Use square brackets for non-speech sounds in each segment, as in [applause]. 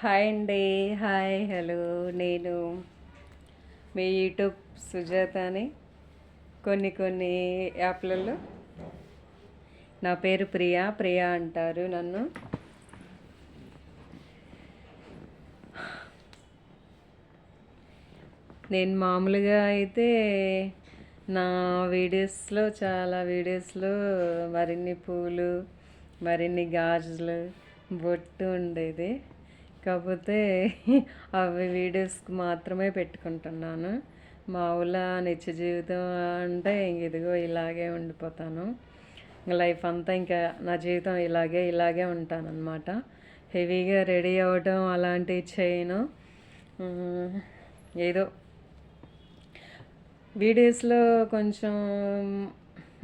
Hi అండి. Hi hello. నేను మీ యూట్యూబ్ సుజాతని. కొన్ని కొన్ని యాప్లలో. నా పేరు ప్రియా. ప్రియా అంటారు నన్ను. నేను మామూలుగా అయితే నా వీడియోస్లో చాలా వీడియోస్లో మరిన్ని పూలు మరిన్ని గాజులు బొట్టు ఉండేది. కాకపోతే అవి వీడియోస్కి మాత్రమే పెట్టుకుంటున్నాను. మామూలు నిత్య జీవితం అంటే ఇదిగో ఇలాగే ఉండిపోతాను. లైఫ్ అంతా ఇంకా నా జీవితం ఇలాగే ఇలాగే ఉంటాను అనమాట హెవీగా రెడీ అవ్వడం అలాంటివి చేయను. ఏదో వీడియోస్లో కొంచెం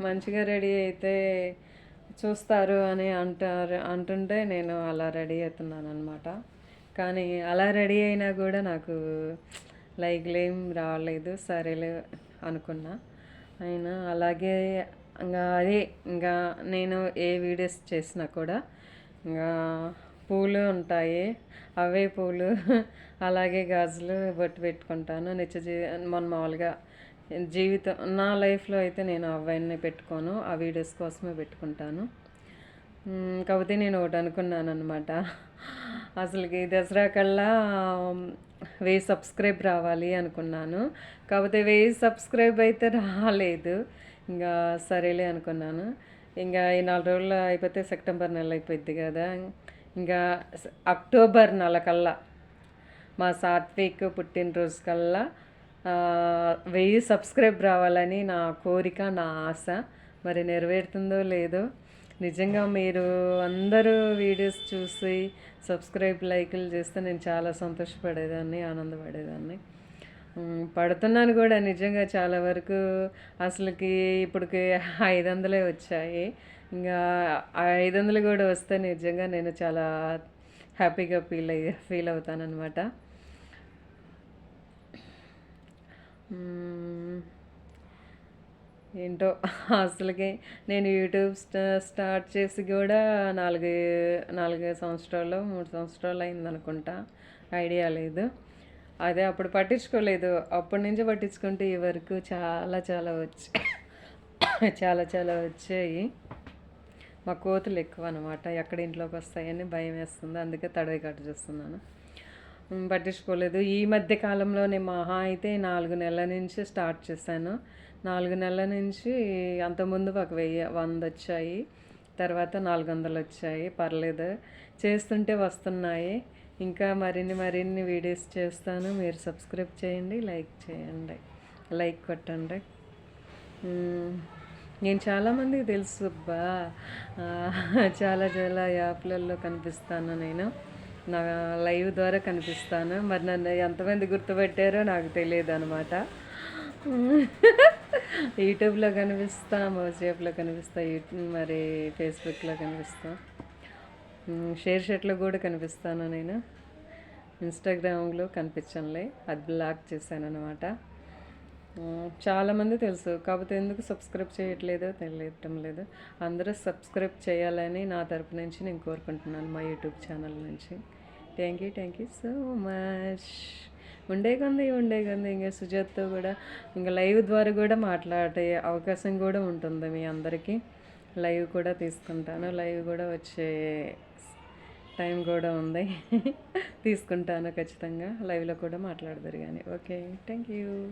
మంచిగా రెడీ అయితే చూస్తారు అని అంటారు అంటుంటే నేను అలా రెడీ అవుతున్నాను అనమాట కానీ అలా రెడీ అయినా కూడా నాకు లైక్లు ఏం రాలేదు సరేలే అనుకున్నా. అయినా అలాగే ఇంకా అదే ఇంకా నేను ఏ వీడియోస్ చేసినా కూడా ఇంకా పూలు ఉంటాయి అవే పూలు అలాగే గాజులు బొట్టు పెట్టుకుంటాను. నిత్య జీ మన మామూలుగా జీవితం నా లైఫ్లో అయితే నేను అవన్నీ పెట్టుకోను ఆ వీడియోస్ కోసమే పెట్టుకుంటాను. కాకపోతే నేను ఒకటి అనుకున్నాను అనమాట అసలుకి దసరా కల్లా వెయ్యి సబ్స్క్రైబ్ రావాలి అనుకున్నాను. కాకపోతే వెయ్యి సబ్స్క్రైబ్ అయితే రాలేదు. ఇంకా సరేలే అనుకున్నాను. ఇంకా ఈ నాలుగు రోజులు అయిపోతే సెప్టెంబర్ నెల అయిపోయింది కదా. ఇంకా అక్టోబర్ నెల కల్లా మా సాత్విక్ పుట్టినరోజు కల్లా వెయ్యి సబ్స్క్రైబ్ రావాలని నా కోరిక నా ఆశ. మరి నెరవేరుతుందో లేదో నిజంగా మీరు అందరూ వీడియోస్ చూసి సబ్స్క్రైబ్ లైకులు చేస్తే నేను చాలా సంతోషపడేదాన్ని ఆనందపడేదాన్ని. పడుతున్నాను కూడా నిజంగా చాలా వరకు. అసలుకి ఇప్పటికి ఐదు వందలే వచ్చాయి. ఇంకా ఐదు వందలు కూడా వస్తే నిజంగా నేను చాలా హ్యాపీగా ఫీల్ అయ్యి ఫీల్ అవుతానన్నమాట. ఏంటో అసలుకి నేను యూట్యూబ్ స్టార్ట్ చేసి కూడా నాలుగు నాలుగు సంవత్సరాలు మూడు సంవత్సరాలు అయింది అనుకుంటా ఐడియా లేదు. అదే అప్పుడు పట్టించుకోలేదు. అప్పటి నుంచి పట్టించుకుంటే ఈ వరకు చాలా చాలా వచ్చాయి. [coughs] చాలా చాలా వచ్చాయి. మా కోతులు ఎక్కువ అనమాట ఎక్కడ ఇంట్లోకి వస్తాయని భయం వేస్తుంది. అందుకే తడవి కట్టు చూస్తున్నాను. పట్టించుకోలేదు. ఈ మధ్య కాలంలోనే మహా అయితే నాలుగు నెలల నుంచి స్టార్ట్ చేశాను. నాలుగు నెలల నుంచి అంతకుముందు ఒక వెయ్యి వంద వచ్చాయి. తర్వాత నాలుగు వందలు వచ్చాయి. పర్లేదు. చేస్తుంటే వస్తున్నాయి. ఇంకా మరిన్ని మరిన్ని వీడియోస్ చేస్తాను. మీరు సబ్స్క్రైబ్ చేయండి లైక్ చేయండి. లైక్ కొట్టండి. నేను చాలామందికి తెలుసు చాలా చాలా యాప్లలో కనిపిస్తాను నేను. నా లైవ్ ద్వారా కనిపిస్తాను. మరి నన్ను ఎంతమంది గుర్తుపెట్టారో నాకు తెలియదు అనమాట యూట్యూబ్లో కనిపిస్తా వాట్సాప్లో కనిపిస్తా యూట్యూబ్ మరి ఫేస్బుక్లో కనిపిస్తా. షేర్ షర్ట్లో కూడా కనిపిస్తాను నేను. ఇన్స్టాగ్రామ్లో కనిపించనులే అది బ్లాక్ చేశాను అనమాట చాలామంది తెలుసు కాకపోతే ఎందుకు సబ్స్క్రైబ్ చేయట్లేదో తెలియటం లేదు. అందరూ సబ్స్క్రైబ్ చేయాలని నా తరపు నుంచి నేను కోరుకుంటున్నాను మా యూట్యూబ్ ఛానల్ నుంచి. Thank you thank you so much. ఉండే కొంది ఉండే కొంది. ఇంకా సుజాత్తో కూడా ఇంకా లైవ్ ద్వారా కూడా మాట్లాడే అవకాశం కూడా ఉంటుంది మీ అందరికీ. లైవ్ కూడా తీసుకుంటాను. లైవ్ కూడా వచ్చే టైం కూడా ఉంది. తీసుకుంటాను ఖచ్చితంగా. లైవ్లో కూడా మాట్లాడదురు కానీ. Okay thank you.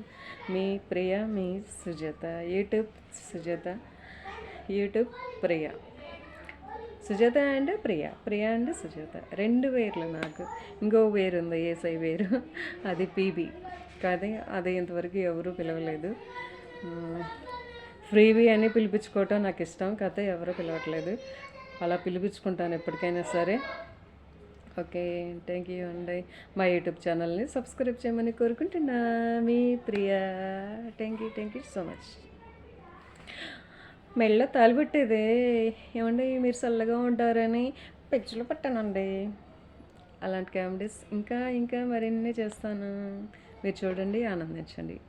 Me Priya me Sujatha. YouTube Sujatha. YouTube Priya. Sujatha and Priya. Priya and Sujatha. రెండు వేర్లు నాకు. ఇంకో వేరు ఉంది ఏసై వేరు. అది పీబీ. కాదే అది ఇంతవరకు ఎవరూ పిలవలేదు. ఫ్రీబీ ఫ్రీవి అని పిలిపించుకోవటం నాకు ఇష్టం. కాకపోతే ఎవరూ పిలవట్లేదు. అలా పిలిపించుకుంటాను ఎప్పటికైనా సరే. ఓకే థ్యాంక్ యూ అండి. మా యూట్యూబ్ ఛానల్ని సబ్స్క్రైబ్ చేయమని కోరుకుంటున్నా మీ Priya. Thank you thank you so much. మెళ్ళ తాలిపెట్టేదే. ఏమండి మీరు చల్లగా ఉంటారని పెచ్చులు పట్టానండి. అలాంటి కామెడీస్ ఇంకా ఇంకా మరిన్ని చేస్తాను. మీరు చూడండి ఆనందించండి.